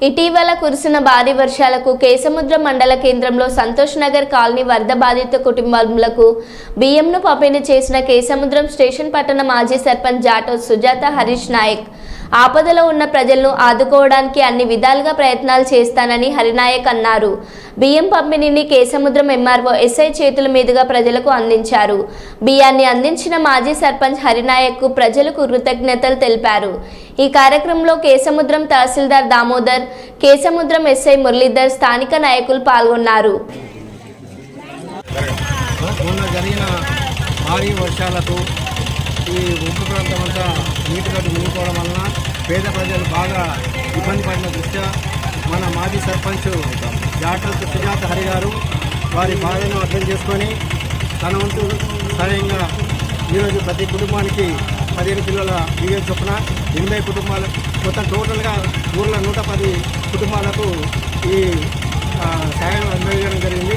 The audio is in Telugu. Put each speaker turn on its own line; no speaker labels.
ఇటీవల కురిసిన భారీ వర్షాలకు కేసముద్ర మండల కేంద్రంలో సంతోష్ నగర్ కాలనీ వరద బాధిత కుటుంబాలకు బియ్యంను పంపిణీ చేసిన కేసముద్రం స్టేషన్ పట్టణ మాజీ సర్పంచ్ జాటో సుజాత హరీష్ నాయక్ ఆపదలో ఉన్న ప్రజలను ఆదుకోవడానికి అన్ని విధాలుగా ప్రయత్నాలు చేస్తానని హరినాయక్ అన్నారు. బియ్యం పంపిణీని కేసముద్రం ఎంఆర్ఓ ఎస్ఐ చేతుల మీదుగా ప్రజలకు అందించారు. బియ్యాన్ని అందించిన మాజీ సర్పంచ్ హరినాయక్ ప్రజలకు కృతజ్ఞతలు తెలిపారు. ఈ కార్యక్రమంలో కేసముద్రం తహసీల్దార్ దామోదర్ కేసముద్రం ఎస్ఐ మురళీధర్ స్థానిక నాయకులు పాల్గొన్నారు.
భారీ వర్షాలకు ఈ ఉప్పు ప్రాంతం అంతా నీటిగడ్డు మునిగిపోవడం వల్ల పేద ప్రజలు బాగా ఇబ్బంది పడిన దృష్ట్యా మన మాజీ సర్పంచ్ జాటల్ సుజాత హరి గారు వారి బాధను అర్థం చేసుకొని తన వంతు సహాయంగా ఈరోజు ప్రతి కుటుంబానికి పదిహేను పిల్లల బియ్యం చొప్పున ఎనభై కుటుంబాలు మొత్తం టోటల్గా ఊర్లో నూట పది కుటుంబాలకు ఈ సాయం అందజేయడం జరిగింది.